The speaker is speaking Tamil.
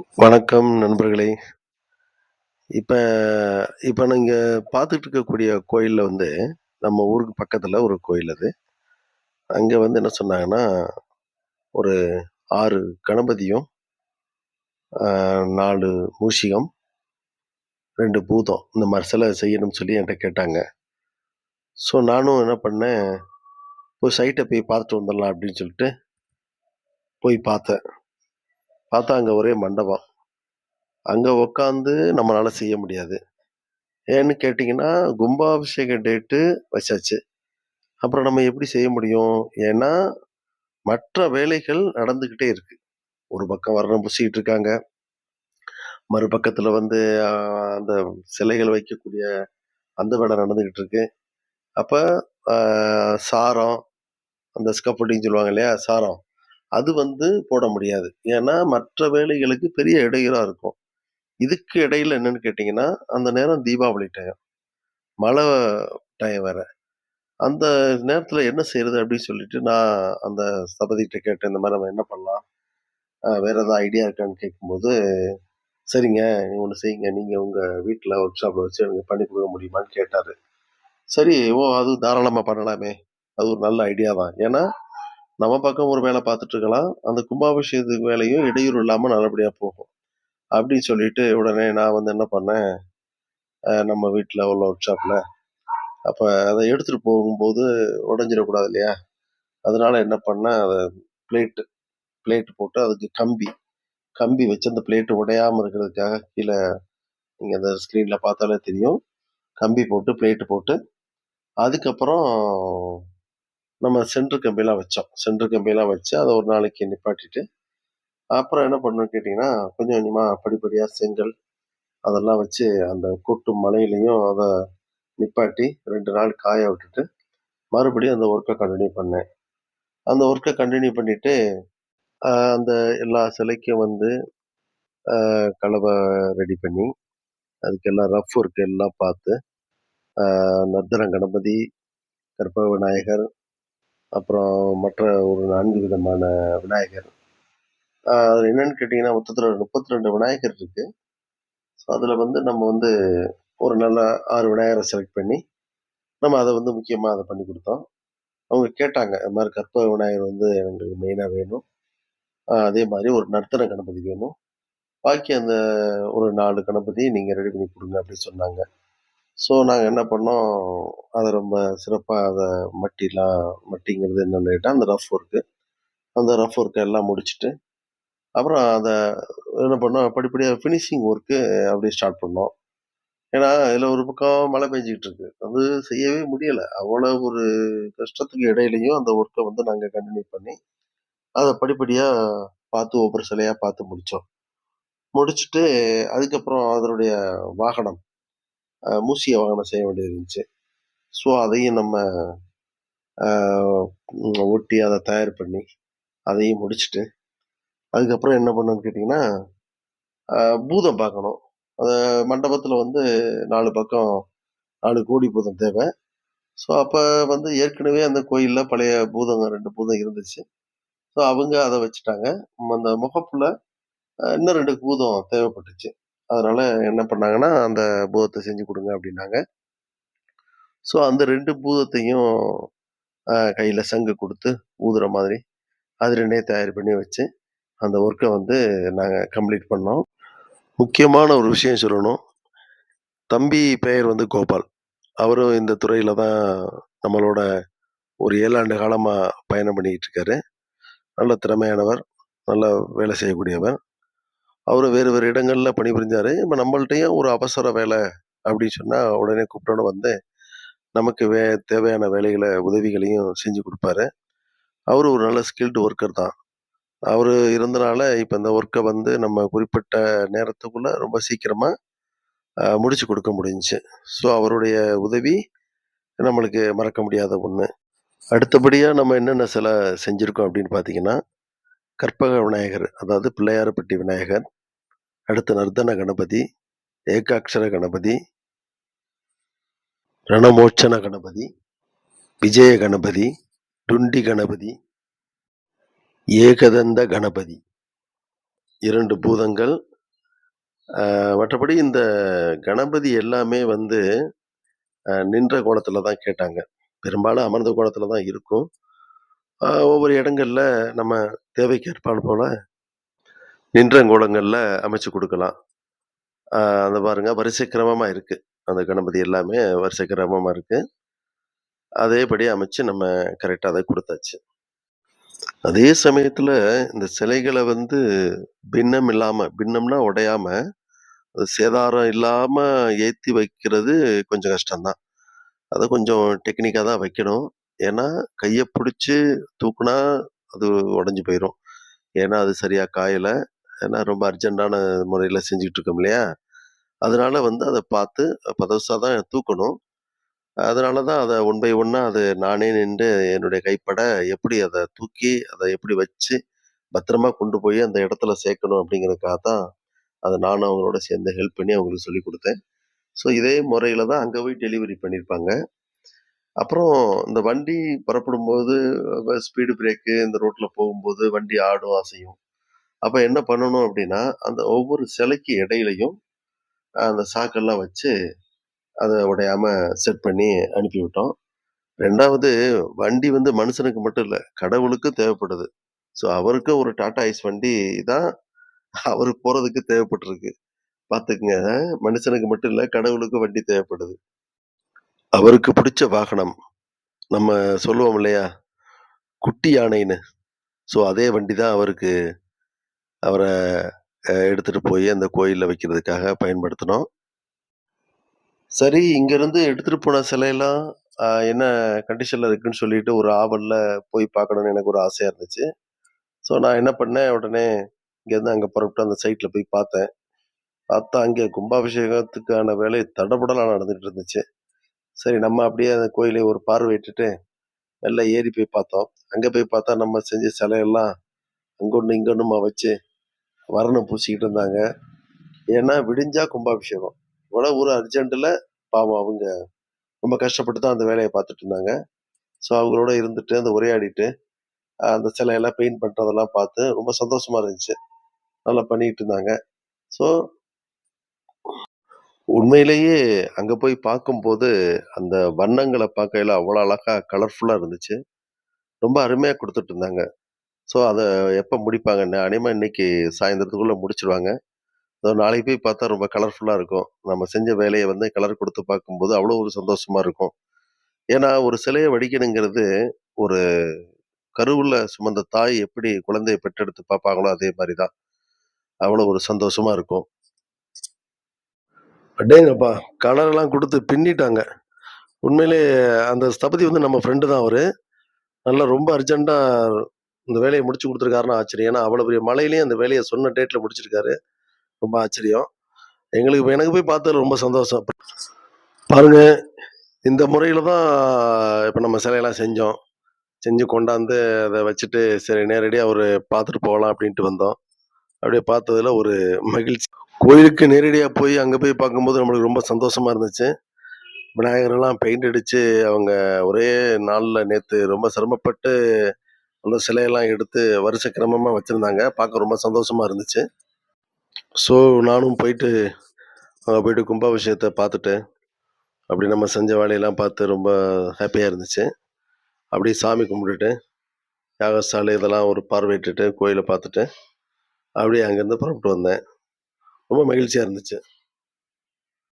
வணக்கம் நண்பர்களே. இப்போ இப்போ நீங்கள் பார்த்துட்டு இருக்கக்கூடிய கோயிலில் வந்து, நம்ம ஊருக்கு பக்கத்தில் ஒரு கோயில் அது. அங்கே வந்து என்ன சொன்னாங்கன்னா, ஒரு ஆறு கணபதியும், நாலு மூஷிகம், ரெண்டு பூதம் இந்த மாதிரி சிலை செய்யணும்னு சொல்லி என்கிட்ட கேட்டாங்க. ஸோ நானும் என்ன பண்ணேன், போய் சைட்டை போய் பார்த்துட்டு வந்துடலாம் அப்படின்னு சொல்லிட்டு, போய் பார்த்தேன். பார்த்தா அங்கே ஒரே மண்டபம். அங்கே உட்காந்து நம்மளால் செய்ய முடியாது. ஏன்னு கேட்டிங்கன்னா கும்பாபிஷேக டேட்டு வச்சாச்சு. அப்புறம் நம்ம எப்படி செய்ய முடியும்? ஏன்னா, மற்ற வேலைகள் நடந்துக்கிட்டே இருக்கு. ஒரு பக்கம் வர்ணம் பூசிக்கிட்டு இருக்காங்க. மறுபக்கத்தில் வந்து அந்த சிலைகள் வைக்கக்கூடிய அந்த வேலை நடந்துக்கிட்டு இருக்கு. அப்போ சாரம், அந்த ஸ்கஃபோல்டிங் சொல்லுவாங்க இல்லையா? சாரம். அது வந்து போட முடியாது. ஏன்னா, மற்ற வேலைகளுக்கு பெரிய இடையூறாக இருக்கும். இதுக்கு இடையில என்னன்னு கேட்டிங்கன்னா அந்த நேரம் தீபாவளி டைம். மழை டைம் வேற. அந்த நேரத்தில் என்ன செய்யறது அப்படின்னு சொல்லிட்டு நான் அந்த சபதிகிட்ட கேட்டேன். இந்த மாதிரி நம்ம என்ன பண்ணலாம்? வேற ஏதாவது ஐடியா இருக்கான்னு கேட்கும்போது, சரிங்க நீ ஒன்று செய்யுங்க. நீங்கள் உங்கள் வீட்டில் ஒர்க் ஷாப்பில் வச்சு எனக்கு பண்ணி கொடுக்க முடியுமான்னு கேட்டார் சரி, ஓ! அது தாராளமாக பண்ணலாமே. அது ஒரு நல்ல ஐடியா தான். ஏன்னா, நம்ம பக்கம் ஒரு வேலை பார்த்துட்டு இருக்கலாம். அந்த கும்பாபிஷேகத்துக்கு வேலையும் இடையூறு இல்லாமல் நல்லபடியாக போகும். அப்படின்னு சொல்லிட்டு உடனே நான் வந்து என்ன பண்ணேன், நம்ம வீட்டில் உள்ள ஒர்க் ஷாப்பில் அப்போ அதை எடுத்துகிட்டு போகும்போது உடஞ்சிடக்கூடாது இல்லையா? அதனால என்ன பண்ணேன், அதை பிளேட்டு பிளேட்டு போட்டு அதுக்கு கம்பி, கம்பி வச்சு அந்த பிளேட்டு உடையாமல் இருக்கிறதுக்காக கீழே நீங்கள் அந்த ஸ்க்ரீனில் பார்த்தாலே தெரியும். கம்பி போட்டு, பிளேட்டு போட்டு, அதுக்கப்புறம் நம்ம சென்ட்ரு கம்பிலாம் வச்சோம். சென்ட்ரு கம்பிலாம் வச்சு அதை ஒரு நாளைக்கு நிப்பாட்டிட்டு, அப்புறம் என்ன பண்ணோம்னு கேட்டிங்கன்னா கொஞ்சம் கொஞ்சமாக படிப்படியாக செங்கல் அதெல்லாம் வச்சு அந்த கூட்டு மலையிலையும் அதை நிப்பாட்டி ரெண்டு நாள் காய விட்டுட்டு, மறுபடியும் அந்த ஒர்க்கை கண்டினியூ பண்ணேன். அந்த ஒர்க்கை கண்டினியூ பண்ணிட்டு, அந்த எல்லா சிலைக்கும் வந்து கலவை ரெடி பண்ணி, அதுக்கெல்லாம் ரஃப் ஒர்க் எல்லாம் பார்த்து, அ கணபதி, கற்பக விநாயகர், அப்புறம் மற்ற ஒரு நான்கு விதமான விநாயகர். அதில் அது என்னன்னு கேட்டீங்கன்னா, மொத்தத்துல 32 விநாயகர் இருக்குது ஸோ அதில் வந்து நம்ம வந்து ஒரு நல்ல ஆறு விநாயகரை செலக்ட் பண்ணி, நம்ம அதை வந்து முக்கியமாக அதை பண்ணி கொடுத்தோம் அவங்க கேட்டாங்க. "இது மாதிரி கற்பக விநாயகர் வந்து எங்களுக்கு மெயினாக வேணும். அதே மாதிரி ஒரு நர்த்தன கணபதி வேணும். பாக்கி அந்த ஒரு நாலு கணபதி நீங்கள் ரெடி பண்ணி கொடுங்க அப்படின்னு சொன்னாங்க. ஸோ நாங்கள் என்ன பண்ணோம், அதை ரொம்ப சிறப்பாக அதை மட்டிலாம் மட்டிங்கிறது என்னென்னு அந்த ரஃப் ஒர்க்கு. அந்த ரஃப் ஒர்க்கை எல்லாம் முடிச்சுட்டு, அப்புறம் அதை என்ன பண்ணோம், படிப்படியாக ஃபினிஷிங் ஒர்க்கு அப்படியே ஸ்டார்ட் பண்ணோம். ஏன்னா, இதில் ஒரு பக்கம் மழை பெஞ்சிக்கிட்டு இருக்கு. அது செய்யவே முடியலை அவ்வளோ ஒரு கஷ்டத்துக்கு இடையிலையும் அந்த ஒர்க்கை வந்து நாங்கள் கண்டினியூ பண்ணி, அதை படிப்படியாக பார்த்து ஒவ்வொரு சிலையாக பார்த்து முடிச்சோம். முடிச்சுட்டு அதுக்கப்புறம் அதனுடைய வாகனம், மூசியை வாகனம் செய்ய வேண்டியது இருந்துச்சு. ஸோ அதையும் நம்ம ஒட்டி அதை தயார் பண்ணி, அதையும் முடிச்சுட்டு, அதுக்கப்புறம் என்ன பண்ணோம்னு கேட்டிங்கன்னா பூதம் பார்க்கணும். அது மண்டபத்தில் வந்து நாலு பக்கம் நாலு கோடி பூதம் தேவை. ஸோ அப்போ வந்து ஏற்கனவே அந்த கோயிலில் பழைய பூதங்க ரெண்டு பூதம் இருந்துச்சு. ஸோ அவங்க அதை வச்சுட்டாங்க. அந்த முகப்பில் இன்னும் ரெண்டு பூதம் தேவைப்பட்டுச்சு. அதனால் என்ன பண்ணாங்கன்னா, அந்த பூதத்தை செஞ்சு கொடுங்க அப்படின்னாங்க. ஸோ அந்த ரெண்டு பூதத்தையும் கையில் சங்கு கொடுத்து ஊதுற மாதிரி, அது 2யும் தயார் பண்ணி வச்சு, அந்த ஒர்க்கை வந்து நாங்கள் கம்ப்ளீட் பண்ணோம். முக்கியமான ஒரு விஷயம் சொல்லணும். தம்பி பெயர் வந்து கோபால். அவரும் இந்த துறையில் தான் நம்மளோட ஒரு ஏழாண்டு காலமாக பயணம் பண்ணிக்கிட்டு இருக்காரு. நல்ல திறமையானவர். நல்லா வேலை செய்யக்கூடியவர். அவரும் வேறு வேறு இடங்களில் பணிபுரிஞ்சார் இப்போ நம்மள்ட்டையும் ஒரு அவசர வேலை அப்படின்னு சொன்னால் உடனே கூப்பிட்டோன்னு வந்து, நமக்கு வே தேவையான வேலைகளை உதவிகளையும் செஞ்சு கொடுப்பாரு அவர் ஒரு நல்ல ஸ்கில்டு ஒர்க்கர் தான். அவர் இருந்தனால, இப்போ இந்த ஒர்க்கை வந்து நம்ம குறிப்பிட்ட நேரத்துக்குள்ளே ரொம்ப சீக்கிரமாக முடிச்சு கொடுக்க முடிஞ்சுச்சு. ஸோ அவருடைய உதவி நம்மளுக்கு மறக்க முடியாத ஒன்று அடுத்தபடியாக நம்ம என்னென்ன சில செஞ்சுருக்கோம் அப்படின்னு பார்த்தீங்கன்னா, கற்பக விநாயகர், அதாவது பிள்ளையார்பட்டி விநாயகர், அடுத்து நர்தன கணபதி, ஏகாக்ஷர கணபதி, ரணமோட்சண கணபதி, விஜய கணபதி, டுண்டி கணபதி, ஏகதந்த கணபதி. இரண்டு பூதங்கள், மற்றபடி இந்த கணபதி எல்லாமே வந்து நின்ற கோலத்தில் தான் கேட்டாங்க. பெரும்பாலும் அமர்ந்த கோலத்தில் தான் இருக்கும். ஒவ்வொரு இடங்கள்ல நம்ம தேவைக்கு ஏற்பாடு போல நின்ற அமைச்சு கொடுக்கலாம் அந்த பாருங்க வரிசை கிரமமா இருக்கு. அந்த கணபதி எல்லாமே வரிசை கிரமமா இருக்கு. அதேபடி அமைச்சு நம்ம கரெக்டாக அதை கொடுத்தாச்சு அதே சமயத்துல இந்த சிலைகளை வந்து பின்னம் இல்லாம பின்னம்னா உடையாம, சேதாரம் இல்லாம ஏத்தி வைக்கிறது கொஞ்சம் கஷ்டம் தான். கொஞ்சம் டெக்னிக்காக தான் வைக்கணும். ஏன்னா, கையை பிடிச்சி தூக்குனா அது உடஞ்சி போயிடும் ஏன்னா, அது சரியாக காயலை ஏன்னா ரொம்ப அர்ஜென்ட்டான முறையில் செஞ்சுக்கிட்டு இருக்கோம் இல்லையா? அதனால் வந்து அதை பார்த்து பதவசாக தான் தூக்கணும். அதனால தான் அதை ஒன் பை ஒன்னாக அது நானே நின்று என்னுடைய கைப்பட எப்படி அதை தூக்கி, அதை எப்படி வச்சு பத்திரமா கொண்டு போய் அந்த இடத்துல சேர்க்கணும் அப்படிங்கிறதுக்காக தான், அதை நானும் அவங்களோட சேர்ந்து ஹெல்ப் பண்ணி அவங்களுக்கு சொல்லிக் கொடுத்தேன் ஸோ இதே முறையில் தான் அங்கே போய் டெலிவரி பண்ணியிருப்பாங்க. அப்புறம் இந்த வண்டி புறப்படும்போது போது ஸ்பீடு பிரேக்கு இந்த ரோட்ல போகும்போது வண்டி ஆடும், அசையும். அப்ப என்ன பண்ணணும் அப்படின்னா, அந்த ஒவ்வொரு சிலைக்கு இடையிலையும் அந்த சாக்கெல்லாம் வச்சு, அதை உடையாம செட் பண்ணி அனுப்பிவிட்டோம். ரெண்டாவது வண்டி வந்து மனுஷனுக்கு மட்டும் இல்லை கடவுளுக்கும் தேவைப்படுது. ஸோ அவருக்கும் ஒரு டாடா ஐஸ் வண்டி தான் அவருக்கு போறதுக்கு தேவைப்பட்டிருக்கு. பார்த்துக்குங்க மனுஷனுக்கு மட்டும் இல்லை கடவுளுக்கும் வண்டி தேவைப்படுது. அவருக்கு பிடிச்ச வாகனம். நம்ம சொல்லுவோம் இல்லையா? குட்டி யானைன்னு. ஸோ அதே வண்டி தான் அவருக்கு அவரை எடுத்துகிட்டு போய் அந்த கோயிலில் வைக்கிறதுக்காக பயன்படுத்தினோம். சரி, இங்கேருந்து எடுத்துகிட்டு போன சிலையெல்லாம் என்ன கண்டிஷனில் இருக்குன்னு சொல்லிட்டு ஒரு ஆவலில் போய் பார்க்கணும்னு எனக்கு ஒரு ஆசையாக இருந்துச்சு. ஸோ நான் என்ன பண்ணேன், உடனே இங்கேருந்து அங்கே புறப்பட்டு அந்த சைட்டில் போய் பார்த்தேன். பார்த்தா அங்கே கும்பாபிஷேகத்துக்கான வேலை தடபுடலாக நடந்துகிட்டு இருந்துச்சு. சரி நம்ம அப்படியே அந்த கோயிலை ஒரு பார்வையிட்டுட்டு, நல்லா ஏறி போய் பார்த்தோம். அங்கே போய் பார்த்தா நம்ம செஞ்ச சிலையெல்லாம் அங்கொன்று இங்கொன்னுமா வச்சு வர்ணம் பூசிக்கிட்டு இருந்தாங்க. ஏன்னா விடிஞ்சா கும்பாபிஷேகம். இவ்வளோ ஒரு அர்ஜென்ட்டில் பாவம் அவங்க ரொம்ப கஷ்டப்பட்டு தான் அந்த வேலையை பார்த்துட்டு இருந்தாங்க. ஸோ அவங்களோட இருந்துட்டு, அந்த உரையாடிட்டு, அந்த சிலையெல்லாம் பெயிண்ட் பண்ணுறதெல்லாம் பார்த்து ரொம்ப சந்தோஷமாக இருந்துச்சு. நல்லா பண்ணிக்கிட்டு இருந்தாங்க. ஸோ உண்மையிலேயே அங்க போய் பார்க்கும்போது, அந்த வண்ணங்கள பார்க்கையில அவ்வளோ அழகா கலர்ஃபுல்லா இருந்துச்சு. ரொம்ப அருமையா குடுத்துட்டு இருந்தாங்க. ஸோ அத எப்ப முடிப்பாங்கன்னு அநேகமா இன்னைக்கு சாயந்தரத்துக்குள்ள முடிச்சுருவாங்க. அதோ நாளைக்கு போய் பார்த்தா ரொம்ப கலர்ஃபுல்லா இருக்கும். நம்ம செஞ்ச வேலைய வந்து கலர் குடுத்து பார்க்கும்போது அவ்வளோ ஒரு சந்தோஷமா இருக்கும். ஏன்னா, ஒரு சிலைய வடிக்கணுங்கிறது ஒரு கருவுல சுமந்த தாய் எப்படி குழந்தைய பெற்றெடுத்து பார்ப்பாங்களோ, அதே மாரி தான். அவ்வளோ ஒரு சந்தோஷமா இருக்கும். அடேங்கப்பா! கலரெல்லாம் கொடுத்து பின்னிட்டாங்க. உண்மையிலேயே அந்த ஸ்தபதி வந்து நம்ம ஃப்ரெண்டு தான் அவர் நல்லா ரொம்ப அர்ஜெண்ட்டாக இந்த வேலையை முடிச்சு கொடுத்துருக்காருன்னு ஆச்சரியம். ஏன்னா, அவ்வளோ பெரிய மலையிலையும் அந்த வேலையை சொன்ன டேட்டில் முடிச்சிருக்காரு. ரொம்ப ஆச்சரியம். எங்களுக்கு எனக்கு போய் பார்த்தது ரொம்ப சந்தோஷம். பாருங்க, இந்த முறையில் தான் இப்போ நம்ம சிலையெல்லாம் செஞ்சோம். செஞ்சு கொண்டாந்து அதை வச்சுட்டு, சரி நேரடியாக ஒரு பார்த்துட்டு போகலாம் அப்படின்ட்டு வந்தோம். அப்படியே பார்த்ததுல ஒரு மகிழ்ச்சி. கோயிலுக்கு நேரடியாக போய் அங்கே போய் பார்க்கும்போது நம்மளுக்கு ரொம்ப சந்தோஷமாக இருந்துச்சு. விநாயகரெல்லாம் பெயிண்ட் அடித்து அவங்க ஒரே நாளில் நேற்று ரொம்ப சிரமப்பட்டு அந்த சிலையெல்லாம் எடுத்து வருஷ கிரமமாக வச்சுருந்தாங்க பார்க்க ரொம்ப சந்தோஷமாக இருந்துச்சு. ஸோ நானும் போயிட்டு அங்கே போயிட்டு கும்பாபிஷேகத்தை பார்த்துட்டு, அப்படி நம்ம செஞ்ச வேலையெல்லாம் பார்த்து ரொம்ப ஹாப்பியாக இருந்துச்சு. அப்படியே சாமி கும்பிட்டுட்டு, யாகசாலை இதெல்லாம் ஒரு பார்வையிட்டுட்டு, கோயிலை பார்த்துட்டு, அப்படியே அங்கேருந்து புறப்பட்டு வந்தேன். ரொம்ப மகிழ்ச்சியாக இருந்துச்சு.